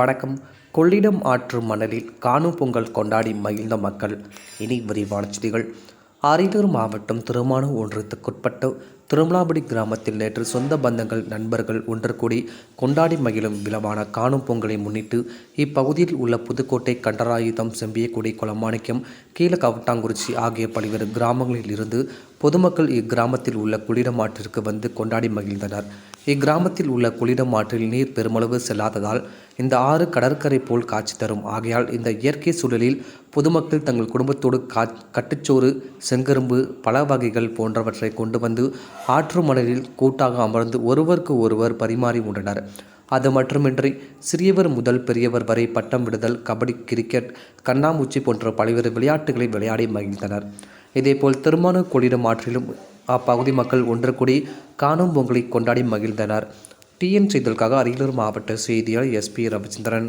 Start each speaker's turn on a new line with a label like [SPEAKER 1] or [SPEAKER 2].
[SPEAKER 1] வணக்கம். கொள்ளிடம் ஆற்று மணலில் காணும் பொங்கல் கொண்டாடி மகிழ்ந்த மக்கள். இனி விரிவான செய்திகள். அரியலூர் மாவட்டம் திருமண ஒன்றத்துக்குட்பட்டு திருமலாபடி கிராமத்தில் நேற்று சொந்த பந்தங்கள் நண்பர்கள் ஒன்று கூடி கொண்டாடி மகிழும் விழாவான காணும் பொங்கலை முன்னிட்டு இப்பகுதியில் உள்ள புதுக்கோட்டை கண்டராயுதம் செம்பியக்குடி குளமாணிக்கம் கீழக்கவட்டாங்குறிச்சி ஆகிய பல்வேறு கிராமங்களில் இருந்து பொதுமக்கள் இக்கிராமத்தில் உள்ள குளிரமாற்றிற்கு வந்து கொண்டாடி மகிழ்ந்தனர். இக்கிராமத்தில் உள்ள குளிரமாற்றில் ஆற்றில் நீர் பெருமளவு செல்லாததால் இந்த ஆறு கடற்கரை போல் காட்சி தரும். ஆகையால் இந்த இயற்கை சூழலில் பொதுமக்கள் தங்கள் குடும்பத்தோடு கா கட்டுச்சோறு செங்கரும்பு பல வகைகள் போன்றவற்றை கொண்டு வந்து ஆற்று மணலில் கூட்டாக அமர்ந்து ஒருவருக்கு ஒருவர் பரிமாறி உண்டனர் அது மட்டுமின்றி சிறியவர் முதல் பெரியவர் வரை பட்டம் விடுதல் கபடி கிரிக்கெட் கண்ணாமூச்சி போன்ற பல்வேறு விளையாட்டுகளை விளையாடி மகிழ்ந்தனர். இதேபோல் திருமண கொள்ளிடம் ஆற்றிலும் அப்பகுதி மக்கள் ஒன்று கூடி காணும் பொங்கலை கொண்டாடி மகிழ்ந்தனர். டிஎன் செய்தலுக்காக அரியலூர் மாவட்ட செய்தியாளர் எஸ்பி ரவிச்சந்திரன்.